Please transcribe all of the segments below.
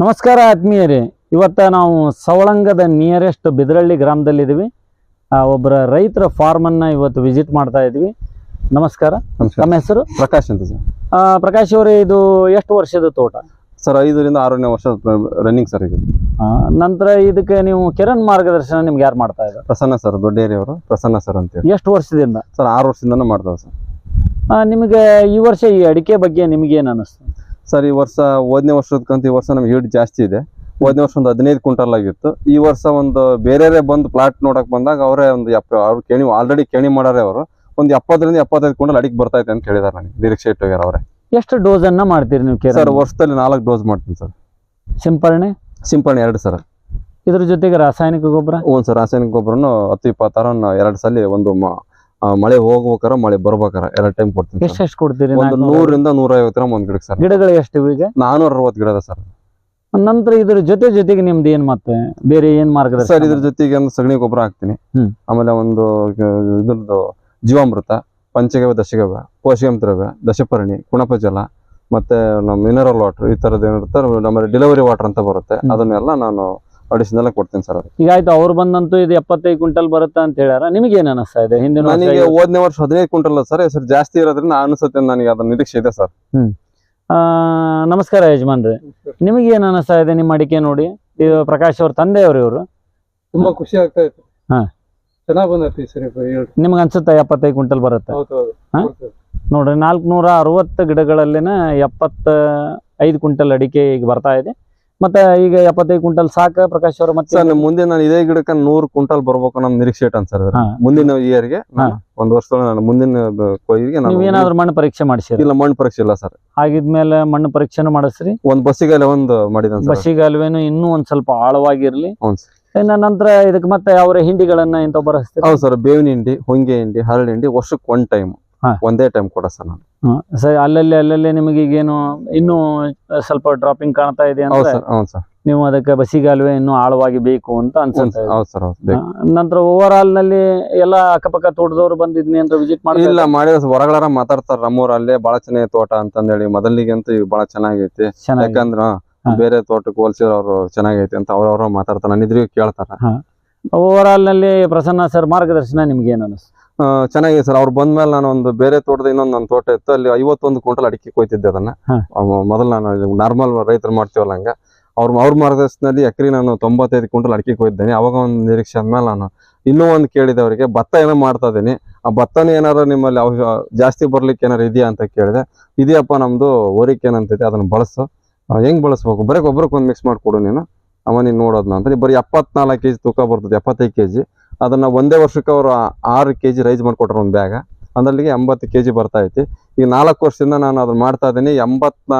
ನಮಸ್ಕಾರ ಆತ್ಮೀಯರೇ. ಇವತ್ತ ನಾವು ಸವಳಂಗದ ನಿಯರೆಸ್ಟ್ ಬಿದರಳ್ಳಿ ಗ್ರಾಮದಲ್ಲಿದ್ದೀವಿ. ಆ, ಒಬ್ಬರ ರೈತರ ಫಾರ್ಮನ್ನು ಇವತ್ತು ವಿಸಿಟ್ ಮಾಡ್ತಾ ಇದ್ವಿ ನಮಸ್ಕಾರ. ನಮ್ಮ ಹೆಸರು? ಪ್ರಕಾಶ್ ಅಂತ ಸರ್. ಆ, ಪ್ರಕಾಶ್ ಅವರೇ ಇದು ಎಷ್ಟು ವರ್ಷದ ತೋಟ? ಸರ್ ಐದರಿಂದ ಆರನೇ ವರ್ಷ ರನ್ನಿಂಗ್ ಸರ್ ಇದು. ಆ, ನಂತರ ಇದಕ್ಕೆ ನೀವು ಕಿರಣ್ ಮಾರ್ಗದರ್ಶನ ನಿಮ್ಗೆ ಯಾರು ಮಾಡ್ತಾ ಇದ್ದಾರೆ? ಪ್ರಸನ್ನ ಸರ್ ದೊಡ್ಡೇರಿಯವರು. ಪ್ರಸನ್ನ ಸರ್ ಅಂತೇಳಿ ಎಷ್ಟು ವರ್ಷದಿಂದ? ಸರ್ ಆರು ವರ್ಷದಿಂದನೂ ಮಾಡ್ತಾವೆ ಸರ್. ಆ, ನಿಮಗೆ ಈ ವರ್ಷ ಈ ಅಡಿಕೆ ಬಗ್ಗೆ ನಿಮಗೇನು ಅನ್ನಿಸ್ತು ಸರ್ ಈ ವರ್ಷ ಹೋದನೇ ವರ್ಷದಕ್ಕಂತ ಈ ವರ್ಷ ನಮ್ಗೆ ಹೀಟ್ ಜಾಸ್ತಿ ಇದೆ. ಹೋದನೇ ವರ್ಷ ಒಂದು ಹದಿನೈದು ಕ್ವಿಂಟಲ್ ಆಗಿತ್ತು. ಈ ವರ್ಷ ಒಂದು ಬೇರೆ ಬಂದು ಪ್ಲಾಟ್ ನೋಡಕ್ ಬಂದಾಗ ಅವರೇ ಒಂದು ಎಪ್ಪ ಅವ್ರು ಕೇಣಿ ಆಲ್ರೆಡಿ ಕೇಣಿ ಮಾಡಾರೆ ಅವರು. ಒಂದು ಎಪ್ಪತ್ತರಿಂದ ಎಪ್ಪತ್ತೈದು ಕ್ವಿಂಟಲ್ ಅಡಿಗೆ ಬರ್ತೈತೆ ಅಂತ ಹೇಳಿದಾರೆ ನನಗೆ ನಿರೀಕ್ಷೆ ಇಟ್ಟೋಗ್ಯಾರ ಅವರೇ. ಎಷ್ಟು ಡೋಸನ್ನು ಮಾಡ್ತೀರಿ ನೀವು ಸರ್ ವರ್ಷದಲ್ಲಿ ನಾಲ್ಕು ಡೋಸ್ ಮಾಡ್ತೀನಿ ಸರ್. ಸಿಂಪರಣೆ? ಸಿಂಪರಣೆ ಎರಡು ಸರ್. ಇದ್ರ ಜೊತೆಗೆ ರಾಸಾಯನಿಕ ಗೊಬ್ಬರ? ಒಂದು ಸರ್ ರಾಸಾಯನಿಕ ಗೊಬ್ಬರನು ಹತ್ತು ಇಪ್ಪತ್ತಾರ ಎರಡು ಸಲ ಒಂದು ಮಳೆ ಹೋಗ್ಬೇಕಾರ ಮಳೆ ಬರ್ಬೇಕಾರ ಎರಡ್ ಟೈಮ್ ಕೊಡ್ತೀನಿ ಎಷ್ಟು ಎಷ್ಟೆಷ್ಟು ಕೊಡ್ತೀರಿ ಒಂದು? ನೂರಿಂದ ನೂರ ಐವತ್ತು ಗ್ರಾಮ್ ಒಂದ್ ಗಿಡಕ್ಕೆ ಸರ್. ಗಿಡಗಳು ಎಷ್ಟು ಈಗ? ನಾನೂರ ಅರವತ್ತು ಗಿಡ ಸರ್. ನಂತರ ಇದ್ರ ಜೊತೆ ಜೊತೆಗೆ ನಿಮ್ದು ಏನ್ ಮತ್ತೆ? ಬೇರೆ ಏನ್ ಮಾರ್ಗ ಸರ್ ಇದ್ರ ಜೊತೆಗೆ ಒಂದು ಸಗಣಿ ಗೊಬ್ಬರ ಹಾಕ್ತೀನಿ. ಆಮೇಲೆ ಒಂದು ಇದ್ರದ್ದು ಜೀವಾಮೃತ ಪಂಚಗವ್ಯ ದಶಗವ್ಯ ಪೋಷಕಂ ದ್ರವ್ಯ ದಶಪರ್ಣಿ ಕುಣಪಜಲ ಮತ್ತೆ ನಮ್ಮ ಮಿನರಲ್ ವಾಟರ್ ಈ ತರದ್ ಏನಿರುತ್ತೆ ನಮ್ಮ ಡೆಲಿವರಿ ವಾಟರ್ ಅಂತ ಬರುತ್ತೆ. ಅದನ್ನೆಲ್ಲ ನಾನು ಅಡಿಷನಲ್ ಕೊಡ್ತೀನಿ ಸರ್ ಈಗ ಆಯ್ತು ಅವ್ರು ಬಂದಂತೂ ಇದು ಎಪ್ಪತ್ತೈದು ಕ್ವಿಂಟಲ್ ಬರುತ್ತೆ ಅಂತ ಹೇಳ್ಯಾರ? ನಿಮ್ಗೆ ಏನ್ ಅನಿಸ್ತಾ ಇದೆ? ಹಿಂದಿನ ವರ್ಷ ನನಗೆ ಐವತ್ತು- ಹೋದನೇ ವರ್ಷ ಹದಿನೈದು ಕ್ವಿಂಟಲ್ ಸರ್ ಸರ್ ಜಾಸ್ತಿ ಇರೋದ್ರಿಂದ ಅನಿಸುತ್ತೆ ನನಗೆ ಅದ್ರ ನಿರೀಕ್ಷೆ ಇದೆ ಸರ್. ಆ, ನಮಸ್ಕಾರ ಯಜಮಾನ್ರೆ. ನಿಮಗೆ ಏನ್ ಅನಿಸ್ತಾ ಇದೆ ನಿಮ್ಮ ಅಡಿಕೆ ನೋಡಿ? ಇದು ಪ್ರಕಾಶ್ ಅವ್ರ ತಂದೆಯವರು ಇವರು. ತುಂಬಾ ಖುಷಿ ಆಗ್ತಾ ಇತ್ತು. ಹಾ. ಚೆನ್ನಾಗ್ ಬಂದೈತಿ ಸರಿ ಹೇಳ್ರಿ. ನಿಮ್ಗೆ ಅನ್ಸುತ್ತಾ ಎಪ್ಪತ್ತೈದು ಕ್ವಿಂಟಲ್ ಬರುತ್ತೆ? ಹೌದು ಹೌದು. ಹಾ? ಬರ್ತದೆ. ನೋಡ್ರಿ ನಾಲ್ಕುನೂರ ಅರವತ್ತು ಗಿಡಗಳಲ್ಲಿನ ಎಪ್ಪತ್ತ ಐದು ಕ್ವಿಂಟಲ್ ಅಡಿಕೆ ಈಗ ಬರ್ತಾ ಇದೆ. ಮತ್ತೆ ಈಗ ಎಪ್ಪತ್ತೈದು ಕ್ವಿಂಟಲ್ ಸಾಕ ಪ್ರಕಾಶ್ ಅವರು ಮತ್ತೆ ಸರ್ ಮುಂದೆ ನಾನು ಇದೇ ಗಿಡಕ್ಕೆ ನೂರು ಕ್ವಿಂಟಲ್ ಬರ್ಬೇಕು ನಮ್ ನಿರೀಕ್ಷೆ ಇಟ್ಟಾನ ಸರ್. ಮುಂದಿನ ಇಯರ್ಗೆ ಗೆ ಒಂದು ವರ್ಷದೊಳಗೆ ನಾನು ಮುಂದಿನ ಕೊಯ್ಲಿಗೆ ನಾನು ನೀವೇನಾದ್ರೂ ಮಣ್ಣು ಪರೀಕ್ಷೆ ಮಾಡಿಸಿ ಇಲ್ಲ ಮಣ್ಣು ಪರೀಕ್ಷೆ ಇಲ್ಲ ಸರ್. ಆಗಿದ್ಮೇಲೆ ಮಣ್ಣು ಪರೀಕ್ಷೆನೂ ಮಾಡಿಸ್ರಿ. ಒಂದ್ ಬಸ್ಸಿಗಾಲ ಒಂದು ಮಾಡಿದ ಸರ್. ಬಸಿಗಾಲುವೆನು ಇನ್ನೂ ಒಂದ್ ಸ್ವಲ್ಪ ಆಳವಾಗಿರ್ಲಿ. ಇನ್ನ ನಂತರ ಇದಕ್ಕೆ ಮತ್ತೆ ಅವರ ಹಿಂಡಿಗಳನ್ನ ಇಂತ ಬರಸ್ತೀರಿ ಹೌದು ಸರ್ ಬೇವಿನ ಹಿಂಡಿ ಹೊಂಗೆ ಹಿಂಡಿ ಹರಳಿಂಡಿ ಹಿಂಡಿ ವರ್ಷಕ್ಕೆ ಒಂದ್ ಟೈಮ್ ಒಂದೇ ಟೈಮ್ ಕೊಡ ಸರ್ ನಾನು. ಸರಿ ಅಲ್ಲಲ್ಲಿ ಅಲ್ಲಲ್ಲಿ ನಿಮಗೆ ಈಗೇನು ಇನ್ನೂ ಸ್ವಲ್ಪ ಡ್ರಾಪಿಂಗ್ ಕಾಣ್ತಾ ಇದೆ ಸರ್ ನೀವು ಅದಕ್ಕೆ ಬಸಿಗಾಲುವೆ ಇನ್ನೂ ಆಳವಾಗಿ ಬೇಕು ಅಂತ ಅನ್ಸುತ್ತೆ. ನಂತರ ಓವರ್ ಆಲ್ನಲ್ಲಿ ಎಲ್ಲ ಅಕ್ಕಪಕ್ಕ ತೋಟದವ್ರು ಬಂದಿದ್ನಿ ಅಂತ ವಿಸಿಟ್ ಮಾಡಿ ಇಲ್ಲ ಮಾಡಿದ ಹೊರಗಡೆ ಮಾತಾಡ್ತಾರ ನಮ್ಮೂರ ಅಲ್ಲೇ ಬಹಳ ಚೆನ್ನಾಗಿ ತೋಟ ಅಂತಂದೇಳಿ ಮೊದಲಿಗೆ ಅಂತ ಈಗ ಬಹಳ ಚೆನ್ನಾಗೈತಿ. ಚೆನ್ನಾಗಿ ಯಾಕಂದ್ರ ಬೇರೆ ತೋಟಕ್ಕೆ ಹೋಲ್ಸಿದ್ರೆ ಅವ್ರು ಚೆನ್ನಾಗೈತಿ ಅಂತ ಅವ್ರವ್ರ ಮಾತಾಡ್ತಾರ ನನ್ನ ಇದ್ರಿಗೆ ಕೇಳ್ತಾರ. ಓವರ್ ಆಲ್ನಲ್ಲಿ ಪ್ರಸನ್ನ ಸರ್ ಮಾರ್ಗದರ್ಶನ ನಿಮ್ಗೆ ಏನು ಅನಿಸ್ತು? ಚೆನ್ನಾಗಿದೆ ಸರ್. ಅವ್ರು ಬಂದ್ಮೇಲೆ ನಾನು ಒಂದು ಬೇರೆ ತೋಟದ ಇನ್ನೊಂದು ನನ್ನ ತೋಟ ಇತ್ತು. ಅಲ್ಲಿ ಐವತ್ತೊಂದು ಕ್ವಿಂಟಲ್ ಅಡಿಕೆ ಕೊಯ್ತಿದ್ದೆ ಅದನ್ನ. ಮೊದಲು ನಾನು ನಾರ್ಮಲ್ ರೈತರು ಮಾಡ್ತೀವಲ್ಲ ಹಂಗ. ಅವ್ರ ಅವ್ರ ಮಾರ್ಗದರ್ಶನದಲ್ಲಿ ಎಕರೆ ನಾನು ತೊಂಬತ್ತೈದು ಕ್ವಿಂಟಲ್ ಅಡಿಕೆ ಕೊಯ್ದಿದ್ದೇನೆ. ಅವಾಗ ಒಂದು ನಿರೀಕ್ಷೆ ಆದ್ಮೇಲೆ ನಾನು ಇನ್ನೂ ಒಂದು ಕೇಳಿದೆ ಅವರಿಗೆ ಭತ್ತ ಏನೋ ಮಾಡ್ತಾ ಇದ್ದೀನಿ. ಆ ಭತ್ತನೇ ಏನಾರು ನಿಮ್ಮಲ್ಲಿ ಅವ ಜಾಸ್ತಿ ಬರ್ಲಿಕ್ಕೆ ಏನಾರು ಇದೆಯಾ ಅಂತ ಕೇಳಿದೆ. ಇದೆಯಪ್ಪ ನಮ್ದು ಓರಿಕೆ ಏನಂತೈತೆ ಅದನ್ನ ಬಳಸು. ಹೆಂಗ್ ಬಳಸ್ಬೇಕು? ಬರೀ ಗೊಬ್ಬರಕ್ಕೆ ಒಂದು ಮಿಕ್ಸ್ ಮಾಡಿಕೊಡು ನೀನು. ಅವ ನೀನು ನೋಡೋದ್ನ ಅಂತ. ಬರೀ ಎಪ್ಪತ್ನಾಲ್ಕು ಕೆಜಿ ತೂಕ ಬರ್ತದೆ ಎಪ್ಪತ್ತೈದು ಕೆಜಿ. ಅದನ್ನ ಒಂದೇ ವರ್ಷಕ್ಕೆ ಅವರು ಆರು ಕೆಜಿ ರೈಸ್ ಮಾಡಿಕೊಟ್ರು ಒಂದು ಬ್ಯಾಗ. ಅದರಲ್ಲಿಗೆ ಎಂಬತ್ತು ಕೆಜಿ ಬರ್ತಾ ಐತಿ. ಈಗ ನಾಲ್ಕು ವರ್ಷದಿಂದ ನಾನು ಅದನ್ನ ಮಾಡ್ತಾ ಇದ್ದೀನಿ. ಎಂಬತ್ನಾ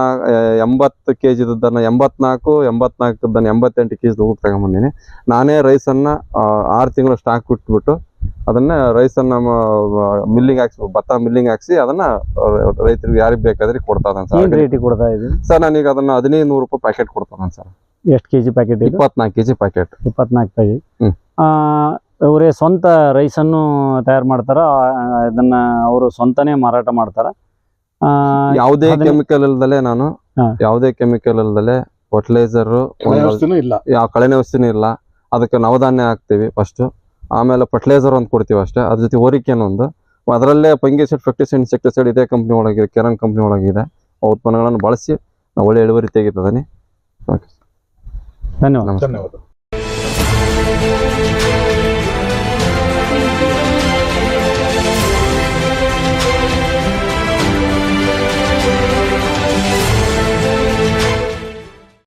ಎಂಬತ್ತು ಕೆ ಜಿದನ್ನು ಎಂಬತ್ನಾಲ್ಕು ಎಂಬತ್ನಾಲ್ಕದನ್ನು ಎಂಬತ್ತೆಂಟು ಕೆ ಜಿ ಹೋಗಿ ತಗೊಂಬಂದಿನಿ. ನಾನೇ ರೈಸನ್ನ ಆರು ತಿಂಗಳು ಸ್ಟಾಕ್ ಬಿಟ್ಬಿಟ್ಟು ಅದನ್ನ ರೈಸನ್ನ ಮಿಲ್ಲಿಂಗ್ ಹಾಕ್ಸಿ ಭತ್ತ ಮಿಲ್ಲಿಂಗ್ ಹಾಕ್ಸಿ ಅದನ್ನ ರೈತರಿಗೆ ಯಾರಿಗೆ ಬೇಕಾದ್ರೆ ಕೊಡ್ತಾ ಇದ್ದಾನೆ ಸರ್. ರೇಟಿಗೆ ಕೊಡ್ತಾ ಇದ್ದೀನಿ ಸರ್ ನಾನೀಗ ಅದನ್ನ ಹದಿನೈದು ನೂರು ರೂಪಾಯಿ ಪ್ಯಾಕೆಟ್ ಕೊಡ್ತಾನೆ ಸರ್. ಎಷ್ಟು ಕೆಜಿ ಪ್ಯಾಕೆಟ್ ಇಪ್ಪತ್ನಾಲ್ಕು ಕೆ ಕೆಜಿ ಪ್ಯಾಕೆಟ್ ಇಪ್ಪತ್ನಾಲ್ಕು ಕೆಜಿ. ಹ್ಮ್. ಅವರೇ ಸ್ವಂತ ರೈಸನ್ನು ತಯಾರು ಮಾಡ್ತಾರ? ಅದನ್ನ ಇದನ್ನ ಅವರು ಸ್ವಂತನೇ ಮಾರಾಟ ಮಾಡ್ತಾರ? ಆ, ಯಾವುದೇ ಕೆಮಿಕಲ್ ಇಲ್ದಲೆ ನಾನು ಯಾವುದೇ ಕೆಮಿಕಲ್ ಇಲ್ದಲೆ ಫರ್ಟಿಲೈಸರ್ ಇಲ್ಲ. ಯಾವ ಕಳೆನ ವ್ಯವಸ್ಥೆನೂ ಇಲ್ಲ. ಅದಕ್ಕೆ ನವಧಾನ್ಯ ಹಾಕ್ತಿವಿ ಫಸ್ಟ್ ಆಮೇಲೆ ಫರ್ಟಿಲೈಸರ್ ಒಂದು ಕೊಡ್ತೀವಿ ಅಷ್ಟೇ. ಅದ್ರ ಜೊತೆ ಹೋರಿಕೆ ಒಂದು. ಅದರಲ್ಲೇ ಪಂಗಿಸೈಡ್ ಫೆಕ್ಟಿಸೈಡ್ ಇನ್ಸೆಕ್ಟಿಸೈಡ್ ಇದೇ ಕಂಪ್ನಿ ಒಳಗಿದೆ ಕೆರನ್ ಕಂಪ್ನಿ ಒಳಗಿದೆ. ಆ ಉತ್ಪನ್ನಗಳನ್ನು ಬಳಸಿ ನಾವು ಒಳ್ಳೆ ಇಳುವರಿ ತೆಗಿತದನಿ ಧನ್ಯವಾದ. ಧನ್ಯವಾದ.